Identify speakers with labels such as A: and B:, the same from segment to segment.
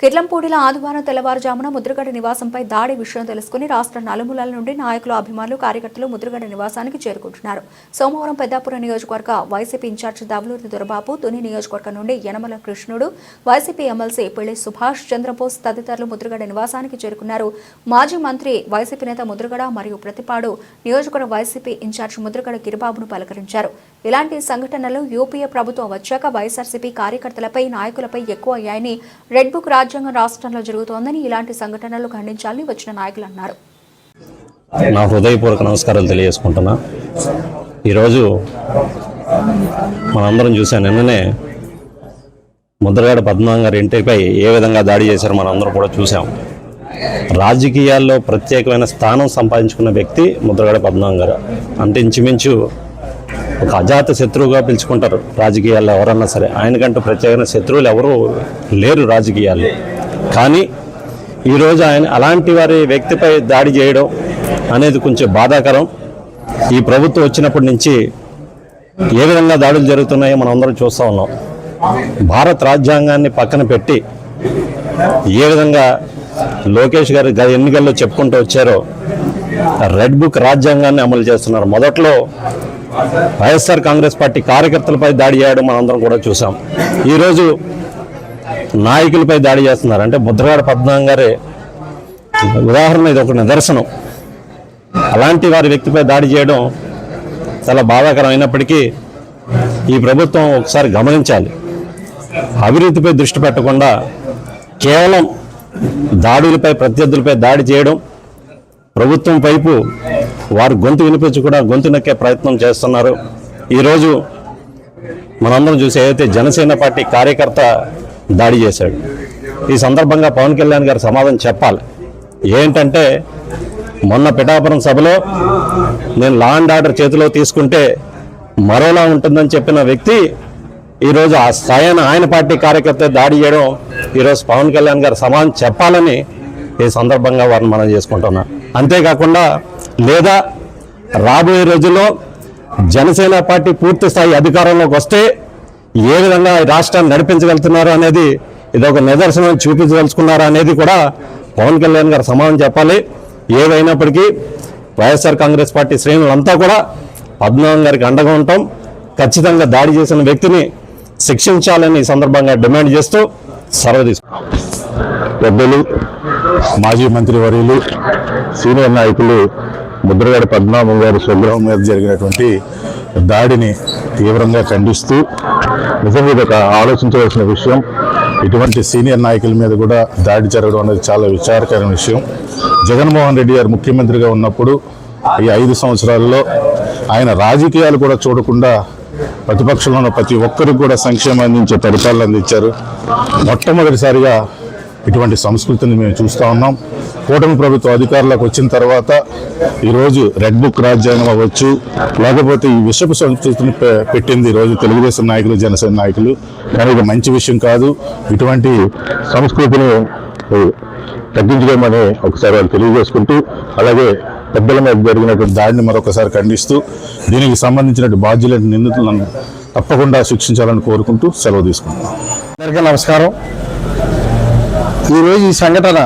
A: కిర్లంపూడిలో ఆదివారం తెల్లవారుజామున ముద్రగడ నివాసంపై దాడి విషయం తెలుసుకుని రాష్ట్ర నలుమూలల నుండి నాయకులు అభిమానులు కార్యకర్తలు ముద్రగడ నివాసానికి చేరుకుంటున్నారు. సోమవారం పెద్దాపురం నియోజకవర్గ వైసీపీ ఇన్ఛార్జి దావులూరి దొరబాబు తుని నియోజకవర్గం నుండి యనమల కృష్ణుడు వైసీపీ ఎమ్మెల్సీ పిల్లి సుభాష్ చంద్రబోస్ తదితరులు ముద్రగడ నివాసానికి చేరుకున్నారు. మాజీ మంత్రి వైసీపీ నేత ముద్రగడ మరియు ప్రతిపాడు నియోజకవర్గ వైసీపీ ఇన్ఛార్జి ముద్రగడ గిరిబాబును పలకరించారు. ఇలాంటి సంఘటనలు యూపీఏ ప్రభుత్వం వచ్చాక వైఎస్ఆర్సీపీ కార్యకర్తలపై నాయకులపై ఎక్కువ అయ్యాయని రెడ్ బుక్ రాజ్యాంగం రాష్ట్రంలో జరుగుతోందని ఇలాంటి సంఘటనలు ఖండించాలని వచ్చిన నాయకులు అన్నారు.
B: నా హృదయపూర్వక నమస్కారాలు తెలియజేసుకుంటున్నా. ఈరోజు మనందరం చూసాం నిన్ననే ముద్రగడ పద్మనాభం గారి ఇంటిపై ఏ విధంగా దాడి చేశారో మనందరం కూడా చూసాం. రాజకీయాల్లో ప్రత్యేకమైన స్థానం సంపాదించుకున్న వ్యక్తి ముద్రగడ పద్మనాభం గారు. అంటే ఇంచుమించు ఒక అజాత శత్రువుగా పిలుచుకుంటారు. రాజకీయాల్లో ఎవరన్నా సరే. ఆయనకంటూ ప్రత్యేకమైన శత్రువులు ఎవరు లేరు రాజకీయాల్లో. కానీ ఈరోజు ఆయన అలాంటి వారి వ్యక్తిపై దాడి చేయడం అనేది కొంచెం బాధాకరం. ఈ ప్రభుత్వం వచ్చినప్పటి నుంచి ఏ విధంగా దాడులు జరుగుతున్నాయో మనం అందరం చూస్తూ ఉన్నాం. భారత రాజ్యాంగాన్ని పక్కన పెట్టి ఏ విధంగా లోకేష్ గారు గత ఎన్నికల్లో చెప్పుకుంటూ వచ్చారో రెడ్ బుక్ రాజ్యాంగాన్ని అమలు చేస్తున్నారు. మొదట్లో వైఎస్ఆర్ కాంగ్రెస్ పార్టీ కార్యకర్తలపై దాడి చేయడం మనందరం కూడా చూసాం ఈరోజు నాయకులపై దాడి చేస్తున్నారు. అంటే ముద్రగాడ పద్మనాభం గారే ఉదాహరణ ఇది ఒక నిదర్శనం. అలాంటి వారి వ్యక్తిపై దాడి చేయడం చాలా బాధాకరమైనప్పటికీ ఈ ప్రభుత్వం ఒకసారి గమనించాలి. అభివృద్ధిపై దృష్టి పెట్టకుండా కేవలం దాడులపై ప్రత్యర్థులపై దాడి చేయడం ప్రభుత్వం వైపు వారు గొంతు వినిపించి కూడా గొంతు నొక్కే ప్రయత్నం చేస్తున్నారు. ఈరోజు మనందరం చూసి ఏదైతే జనసేన పార్టీ కార్యకర్త దాడి చేశాడు ఈ సందర్భంగా పవన్ కళ్యాణ్ గారు సమాధానం చెప్పాలి. ఏంటంటే మొన్న పిఠాపురం సభలో నేను లా అండ్ ఆర్డర్ చేతిలో తీసుకుంటే మరోలా ఉంటుందని చెప్పిన వ్యక్తి ఈరోజు ఆ స్థాయిన ఆయన పార్టీ కార్యకర్త దాడి చేయడం ఈరోజు పవన్ కళ్యాణ్ గారు సమాధానం చెప్పాలని ఈ సందర్భంగా వారిని మనం చేసుకుంటున్నాం అంతేకాకుండా లేదా రాబోయే రోజుల్లో జనసేన పార్టీ పూర్తి స్థాయి అధికారంలోకి వస్తే ఏ విధంగా రాష్ట్రాన్ని నడిపించగలుగుతున్నారు అనేది ఇది ఒక నిదర్శనం చూపించదలుచుకున్నారు అనేది కూడా పవన్ కళ్యాణ్ గారు సమాధానం చెప్పాలి. ఏదైనప్పటికీ వైఎస్ఆర్ కాంగ్రెస్ పార్టీ శ్రేణులంతా కూడా పద్మనాభం గారికి అండగా ఉంటాం. ఖచ్చితంగా దాడి చేసిన వ్యక్తిని శిక్షించాలని ఈ సందర్భంగా డిమాండ్ చేస్తూ సెలవు
C: పెద్దలు మాజీ మంత్రివర్యులు సీనియర్ నాయకులు ముద్రగడ పద్మనాభం గారి స్వగ్రహం మీద జరిగినటువంటి దాడిని తీవ్రంగా ఖండిస్తూ నిజంగా ఇది ఒక ఆలోచించవలసిన విషయం. ఇటువంటి సీనియర్ నాయకుల మీద కూడా దాడి జరగడం అనేది చాలా విచారకరమైన విషయం. జగన్మోహన్ రెడ్డి గారు ముఖ్యమంత్రిగా ఉన్నప్పుడు ఈ ఐదు సంవత్సరాల్లో ఆయన రాజకీయాలు కూడా చూడకుండా ప్రతిపక్షంలో ఉన్న ప్రతి ఒక్కరికి కూడా సంక్షేమం అందించే పరిపాలన అందించారు. మొట్టమొదటిసారిగా ఇటువంటి సంస్కృతిని మేము చూస్తూ ఉన్నాం. కూటమి ప్రభుత్వ అధికారులకు వచ్చిన తర్వాత ఈరోజు రెడ్ బుక్ రాజ్యాంగం అవ్వచ్చు లేకపోతే ఈ విషపు సంస్కృతిని పెట్టింది ఈరోజు తెలుగుదేశం నాయకులు జనసేన నాయకులు. కానీ ఇది మంచి విషయం కాదు. ఇటువంటి సంస్కృతిని ఏ, తగ్గించుకోమని ఒకసారి వాళ్ళు తెలియజేసుకుంటూ అలాగే పెద్దల మీద జరిగినటువంటి దాడిని మరొకసారి ఖండిస్తూ దీనికి సంబంధించిన బాధ్యులైన నిందితులను తప్పకుండా శిక్షించాలని కోరుకుంటూ సెలవు తీసుకుంటున్నాం.
D: అందరికీ నమస్కారం. ఈరోజు ఈ సంఘటన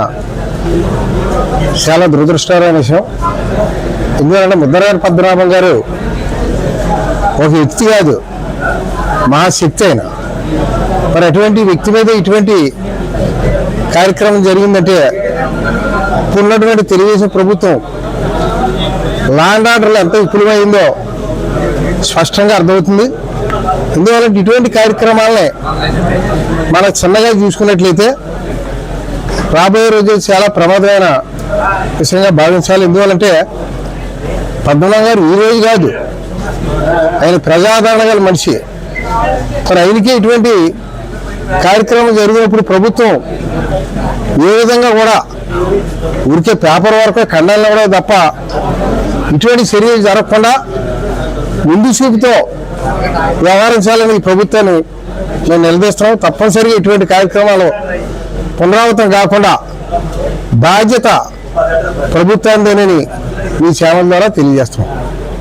D: చాలా దురదృష్టకరమైన విషయం. ఎందుకంటే ముద్దరాజు పద్మనాభం గారు ఒక వ్యక్తి కాదు మహాశక్తి అయిన మరి అటువంటి వ్యక్తి మీద ఇటువంటి కార్యక్రమం జరిగిందంటే ఇప్పుడున్నటువంటి తెలుగుదేశం ప్రభుత్వం లాండ్ ఆర్డర్లు ఎంత విపులమైందో స్పష్టంగా అర్థమవుతుంది. ఎందువల్ల ఇటువంటి కార్యక్రమాలనే మనం చిన్నగా చూసుకున్నట్లయితే రాబోయే రోజు చాలా ప్రమాదమైన విషయంగా భావించాలి. ఎందువల్లంటే పద్మనాభ గారు ఈ రోజు కాదు ఆయన ప్రజాదరణ గల మనిషి. మరి ఆయనకి ఇటువంటి కార్యక్రమం జరిగినప్పుడు ప్రభుత్వం ఏ విధంగా కూడా ఊరికే పేపర్ వరకు ఖండాలు కూడా తప్ప ఇటువంటి చర్యలు జరగకుండా ముందు చూపుతో వ్యవహరించాలని ఈ ప్రభుత్వాన్ని మేము నిలదీస్తున్నాం. తప్పనిసరిగా ఇటువంటి కార్యక్రమాలు పునరావృతం కాకుండా బాధ్యత ప్రభుత్వాన్ని ఈ సేవల ద్వారా తెలియజేస్తున్నాం.